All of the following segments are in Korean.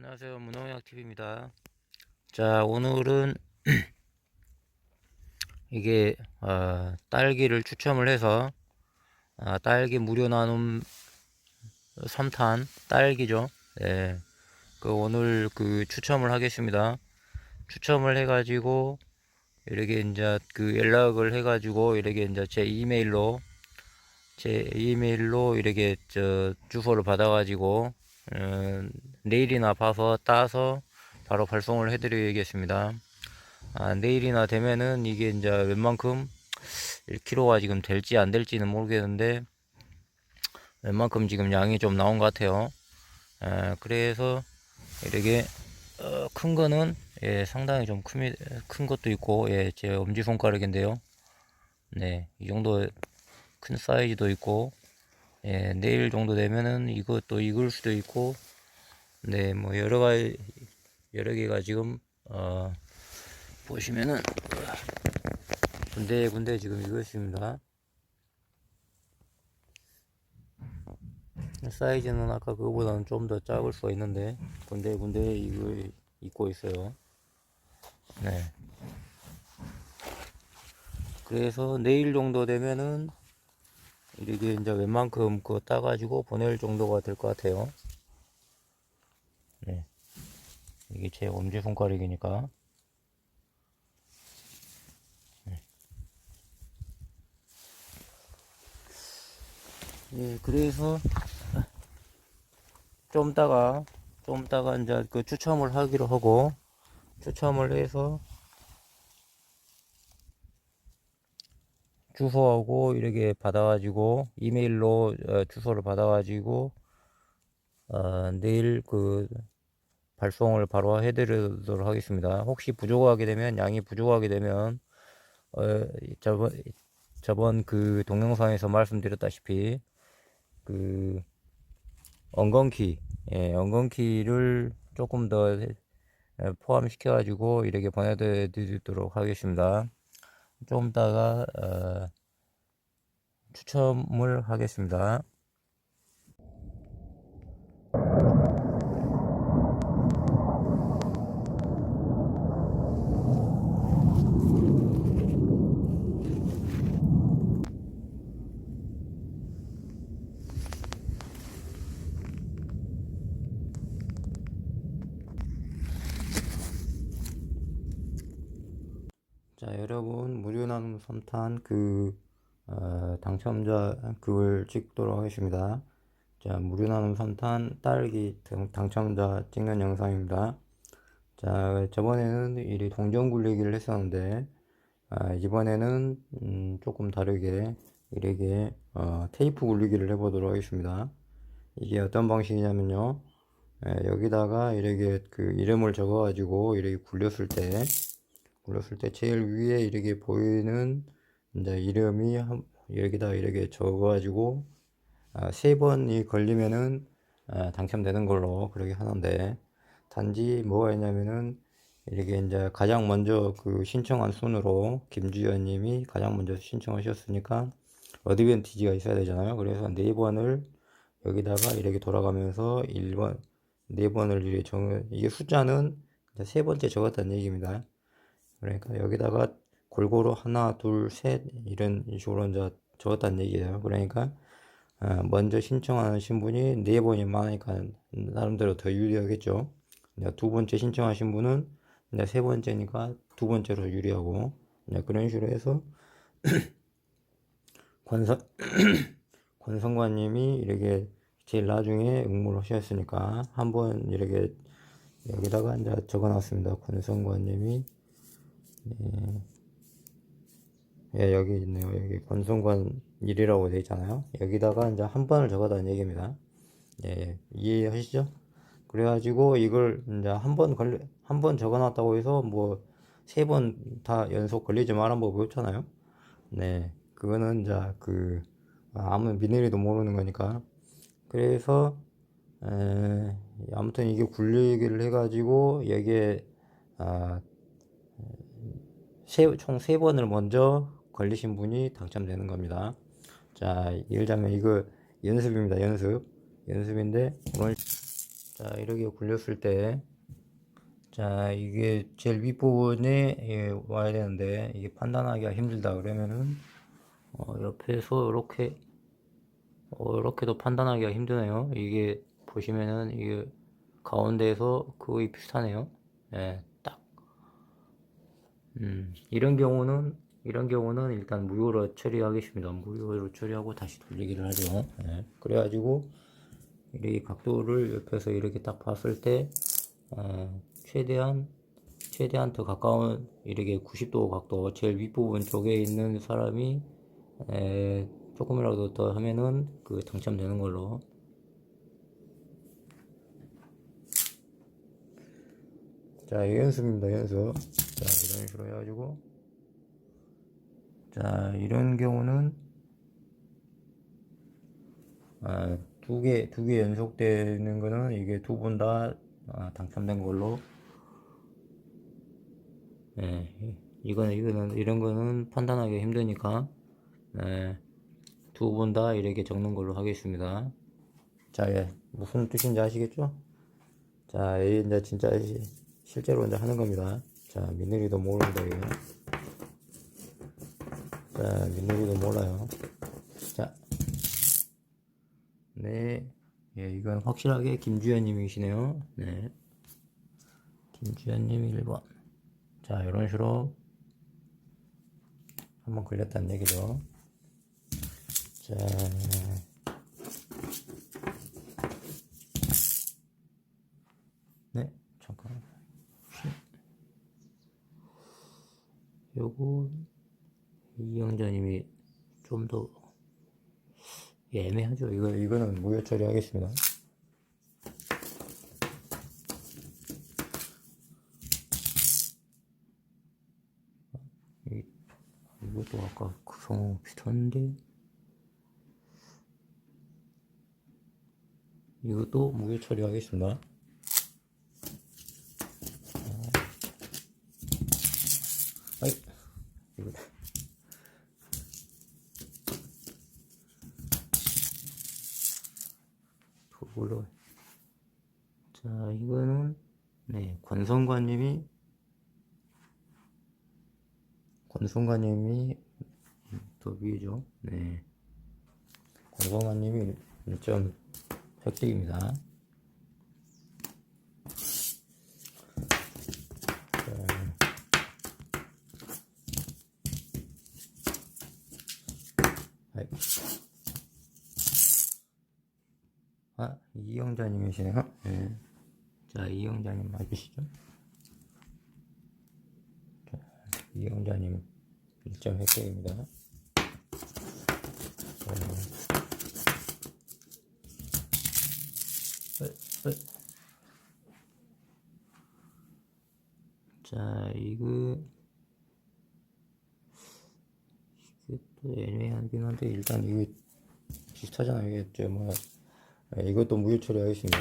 안녕하세요. 문홍약TV입니다. 자 오늘은 이게 어, 딸기를 추첨을 해서 아, 딸기 무료 나눔 3탄 딸기죠. 예. 그 오늘 그 추첨을 하겠습니다. 추첨을 해 가지고 이렇게 이제 그 연락을 해 가지고 이렇게 이제 제 이메일로 제 이메일로 이렇게 저 주소를 받아 가지고 어, 내일이나 봐서 따서 바로 발송을 해드리겠습니다. 아, 내일이나 되면은 이게 이제 웬만큼 1kg가 지금 될지 안 될지는 모르겠는데 웬만큼 지금 양이 좀 나온 것 같아요. 아, 그래서 이렇게 어, 큰 거는 예, 상당히 좀 큰, 큰 것도 있고 예, 제 엄지 손가락인데요. 네, 이 정도 큰 사이즈도 있고 예, 내일 정도 되면은 이것도 익을 수도 있고, 네, 뭐 여러 가지 여러 개가 지금 어 보시면은 군데 군데 지금 이것입니다. 사이즈는 아까 그거보다는 좀 더 작을 수가 있는데 군데 군데 이거 입고 있어요. 네. 그래서 내일 정도 되면은 이게 이제 웬만큼 그 따가지고 보낼 정도가 될 것 같아요. 네. 이게 제 엄지 손가락이니까. 네. 예, 그래서 좀 따가 좀 따가 이제 그 추첨을 하기로 하고 추첨을 해서 주소하고 이렇게 받아가지고 이메일로 어, 주소를 받아가지고 어, 내일 그 발송을 바로 해드리도록 하겠습니다. 혹시 부족하게 되면 양이 부족하게 되면 어, 저번 저번 그 동영상에서 말씀드렸다시피 그 엉겅키 예, 엉겅키를 조금 더 포함시켜 가지고 이렇게 보내드리도록 하겠습니다. 좀 이따가 어, 추첨을 하겠습니다. 자, 여러분, 무료 나눔 3탄 그, 어, 당첨자 그걸 찍도록 하겠습니다. 자, 무료 나눔 3탄 딸기 당- 당첨자 찍는 영상입니다. 자, 저번에는 이 동전 굴리기를 했었는데, 아, 이번에는, 음, 조금 다르게, 이렇게, 어, 테이프 굴리기를 해보도록 하겠습니다. 이게 어떤 방식이냐면요. 예, 여기다가 이렇게 그 이름을 적어가지고 이렇게 굴렸을 때, 굴렸을 때 제일 위에 이렇게 보이는 이제 이름이 한, 여기다 이렇게 적어가지고 아, 세 번이 걸리면은 아, 당첨되는 걸로 그렇게 하는데 단지 뭐가 있냐면은 이렇게 이제 가장 먼저 그 신청한 순으로 김주연님이 가장 먼저 신청하셨으니까 어드밴티지가 있어야 되잖아요. 그래서 네 번을 여기다가 이렇게 돌아가면서 1번 네 번을 이렇게 정 이게 숫자는 세 번째 적었다는 얘기입니다. 그러니까 여기다가 골고루 하나, 둘, 셋 이런 식으로 이제 적었다는 얘기예요. 그러니까 어, 먼저 신청하신 분이 네 번이 많으니까 나름대로 더 유리하겠죠. 두 번째 신청하신 분은 세 번째니까 두 번째로 유리하고 그런 식으로 해서 권선 권성관님이 이렇게 제일 나중에 응모를 하셨으니까 한번 이렇게 여기다가 이제 적어놨습니다. 권성관님이 예. 예, 여기 있네요. 여기 권성관 1이라고 되어 있잖아요. 여기다가 이제 한 번을 적어다는 얘기입니다. 예, 이해하시죠? 그래가지고 이걸 이제 한 번 걸려, 한번 적어놨다고 해서 뭐 세 번 다 연속 걸리지 말란 법 배웠잖아요. 네, 그거는 이제 그 아무 미네리도 모르는 거니까. 그래서 에, 아무튼 이게 굴리기를 해가지고 여기에 아, 총 세 번을 먼저 걸리신 분이 당첨되는 겁니다. 자, 예를 들자면 이거 연습입니다. 연습. 연습인데 오늘 자, 이렇게 굴렸을 때, 자, 이게 제일 윗부분에 예, 와야 되는데, 이게 판단하기가 힘들다 그러면은, 어, 옆에서 이렇게, 어, 이렇게도 판단하기가 힘드네요. 이게 보시면은, 이게 가운데에서 거의 비슷하네요. 예, 딱. 음, 이런 경우는, 이런 경우는 일단 무효로 처리하겠습니다. 무효로 처리하고 다시 돌리기를 하죠. 예, 그래가지고, 이렇게 각도를 옆에서 이렇게 딱 봤을 때, 어, 최대한, 최대한 더 가까운 이렇게 90도 각도, 제일 윗부분 쪽에 있는 사람이, 에, 조금이라도 더 하면은 그 당첨되는 걸로. 자, 이 연습입니다, 연습. 자, 이런 식으로 해가지고. 자, 이런 경우는, 아, 두 개, 두 개 연속되는 거는 이게 두번다 당첨된 걸로. 예, 이거는, 이거는, 이런 거는 판단하기 힘드니까, 예, 두번다 이렇게 적는 걸로 하겠습니다. 자, 예, 무슨 뜻인지 아시겠죠? 자, 이 이제 진짜 시- 실제로 이제 하는 겁니다. 자, 민누리도 모릅니다, 이거. 자, 민누리도 몰라요. 자, 네, 예, 이건 확실하게 김주현님이시네요. 네, 김주현님 1번. 자, 이런 식으로 한번 걸렸다는 얘기죠. 자, 요거 이영자님이 좀 더 애매하죠. 이거 이거는 무효 처리하겠습니다. 이, 이것도 아까 그 성우 비슷한데 이것도 무효 처리하겠습니다. 아이 이거 도구로 자 이거는 네 권성관님이 권성관님이 더 위죠 네 권성관님이 1점 획득입니다 아이. 아, 이영자님이시네요. 예. 자, 이영자님 맞으시죠? 자, 이영자님 1점 획득입니다. 자, 어, 어. 자, 이거 이게 또 애매하긴 한데 일단 이거 비슷하잖아요. 이게 네, 이것도 무효 처리하겠습니다.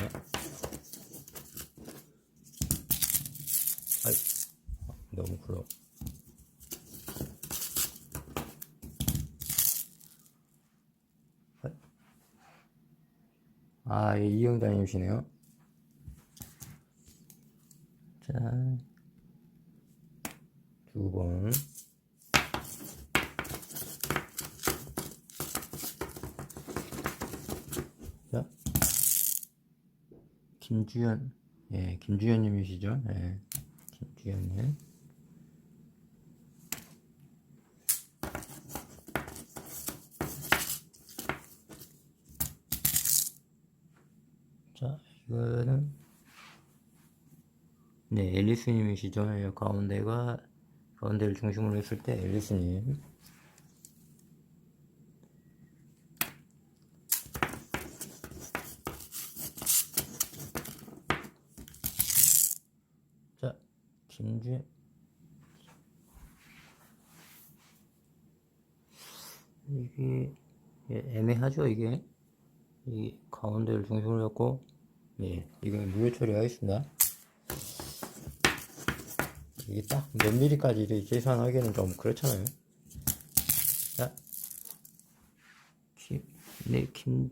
아이, 아, 너무 굴러. 아, 예, 이영자님이시네요. 자, 두 번. 자, 김주현, 예, 김주현님이시죠? 예, 김주현님. 자, 이거는, 네, 앨리스님이시죠? 예, 가운데가, 가운데를 중심으로 했을 때 앨리스님. 자, 김주현. 이게 예, 애매하죠 이게 이 가운데를 중심으로 했고 예 이건 무효 처리하겠습니다 이게 딱 몇 미리까지 이렇게 계산하기는 좀 그렇잖아요 자 김, 네, 김,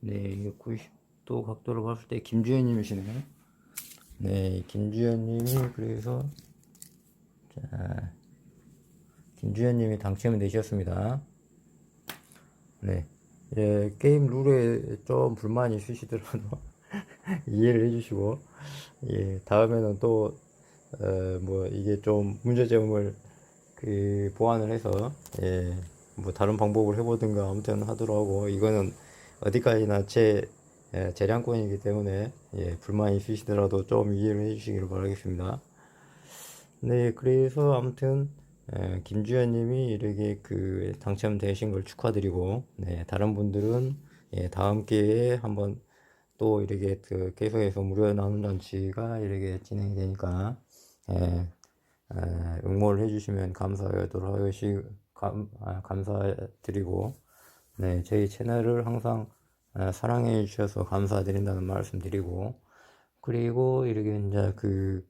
네, 이게 90, 또 각도로 봤을 때 김주현님이시네요. 네, 김주현님이 그래서 자 김주현님이 당첨이 되셨습니다. 네, 예, 게임 룰에 좀 불만이 있으시더라도 이해를 해주시고 예, 다음에는 또 어, 뭐 이게 좀 문제점을 그 보완을 해서 예, 뭐 다른 방법을 해보든가 아무튼 하고 이거는 어디까지나 제 예, 재량권이기 때문에 예, 불만이 있으시더라도 좀 이해를 해주시기를 바라겠습니다. 네, 그래서 아무튼 예, 김주현님이 이렇게 그 당첨되신 걸 축하드리고 네, 다른 분들은 예, 다음 기회에 한번 또 이렇게 그 계속해서 무료 나눔 잔치가 이렇게 진행이 되니까 예, 에, 응모를 해주시면 감사하도록 하시 감, 아, 감사드리고 네, 저희 채널을 항상 아, 사랑해 주셔서 감사드린다는 말씀 드리고 그리고 이렇게 이제 그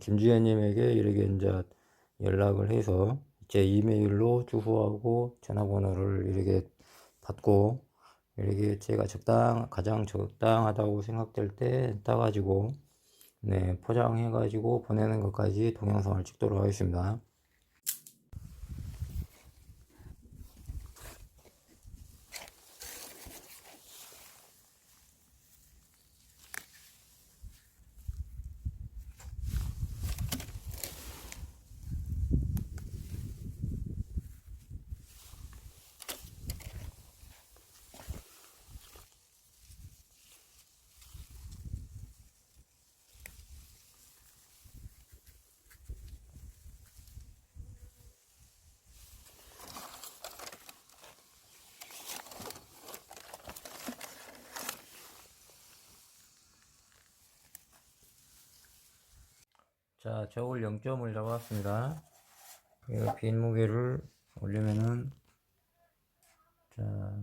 김주현님에게 이렇게 이제 연락을 해서 제 이메일로 주소하고 전화번호를 이렇게 받고 이렇게 제가 적당 가장 적당하다고 생각될 때 따가지고 네 포장해 가지고 보내는 것까지 동영상을 찍도록 하겠습니다. 자, 저울 0점을 잡았습니다. 그리고 빈 무게를 올리면은 자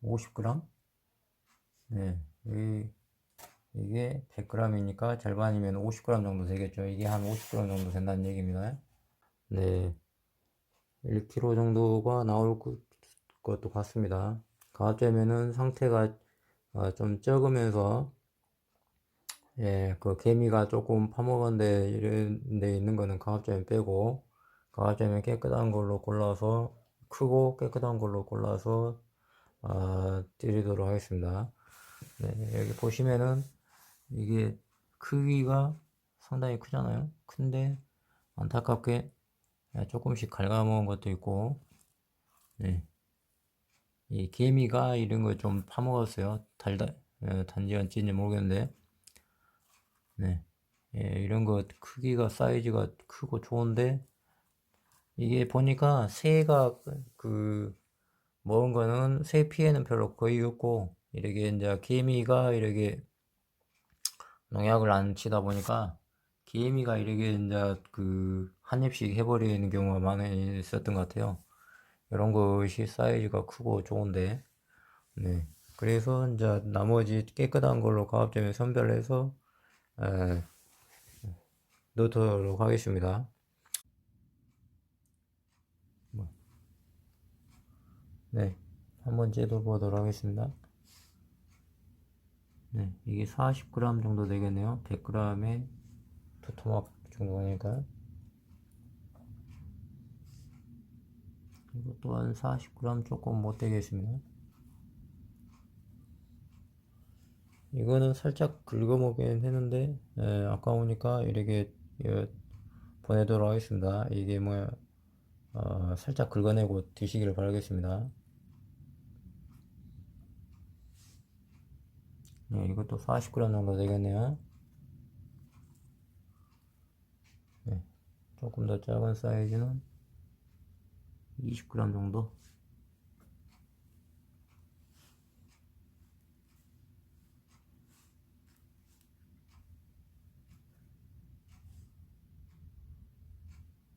50g. 네, 이, 이게 100g이니까 절반이면 50g 정도 되겠죠. 이게 한 50g 정도 된다는 얘기입니다. 네, 1kg 정도가 나올 것- 것도 같습니다. 가압제면은 상태가 어, 좀 적으면서 예, 그 개미가 조금 파먹은 데 이런 데 있는 거는 가압제면 빼고 가압제면 깨끗한 걸로 골라서 크고 깨끗한 걸로 골라서 아, 드리도록 하겠습니다. 네, 여기 보시면은 이게 크기가 상당히 크잖아요. 큰데 안타깝게 조금씩 갉아먹은 것도 있고 네. 이 개미가 이런 거 좀 파먹었어요. 달다, 어, 단지 어찌인지 모르겠는데 네. 예, 이런 거 크기가 사이즈가 크고 좋은데 이게 보니까 새가 그 먹은 거는 새 피해는 별로 거의 없고 이렇게 이제 개미가 이렇게 농약을 안 치다 보니까 개미가 이렇게 이제 그 한 입씩 해버리는 경우가 많이 있었던 것 같아요. 이런 것이 사이즈가 크고 좋은데 네. 그래서 이제 나머지 깨끗한 걸로 가압점에 선별해서 에, 넣도록 하겠습니다. 뭐. 네, 한번 재도 보도록 하겠습니다. 네, 이게 40g 정도 되겠네요. 100g에 두 토막 정도니까. 이거 또한 40g 조금 못 되겠습니다. 이거는 살짝 긁어먹긴 했는데 예, 아까우니까 이렇게 예, 보내도록 하겠습니다. 이게 뭐야 어, 살짝 긁어내고 드시기를 바라겠습니다. 네, 이것도 40g 정도 되겠네요. 네, 조금 더 작은 사이즈는 20g 정도.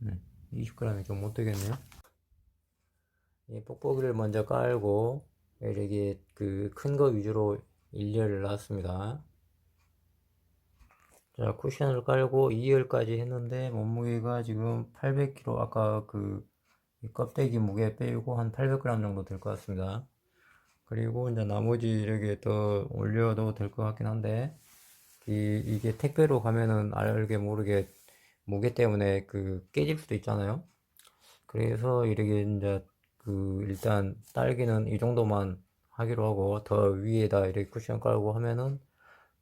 네, 20g이 좀 못 되겠네요. 이 뽁뽁이를 먼저 깔고 이렇게 그 큰 거 위주로 일렬을 놨습니다. 자, 쿠션을 깔고 2열까지 했는데 몸무게가 지금 800kg 아까 그 껍데기 무게 빼고 한 800g 정도 될 것 같습니다. 그리고 이제 나머지 이렇게 더 올려도 될 것 같긴 한데 이, 이게 택배로 가면은 알게 모르게 무게 때문에 그 깨질 수도 있잖아요. 그래서 이렇게 이제 그 일단 딸기는 이 정도만 하기로 하고 더 위에다 이렇게 쿠션 깔고 하면은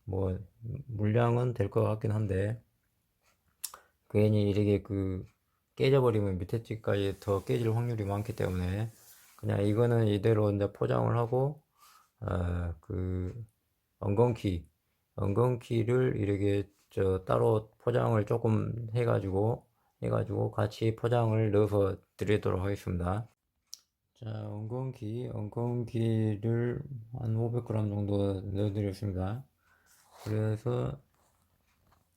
뭐 물량은 될 것 같긴 한데 괜히 이렇게 그 깨져버리면 밑에 집까지 더 깨질 확률이 많기 때문에 그냥 이거는 이대로 이제 포장을 하고 어, 그 엉겅키 엉겅키를 이렇게 저 따로 포장을 조금 해가지고 해가지고 같이 포장을 넣어서 드리도록 하겠습니다. 자, 엉겅키, 엉겅키를 한 500g 정도 넣어드렸습니다. 그래서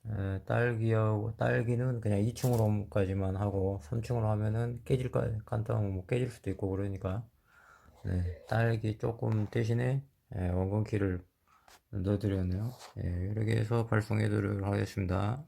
에, 딸기하고 딸기는 그냥 2층으로까지만 하고 3층으로 하면은 깨질 까 간단하고 뭐 깨질 수도 있고 그러니까 네, 딸기 조금 대신에 에, 원건키를 넣어드렸네요. 예, 이렇게 해서 발송해 드리도록 하겠습니다.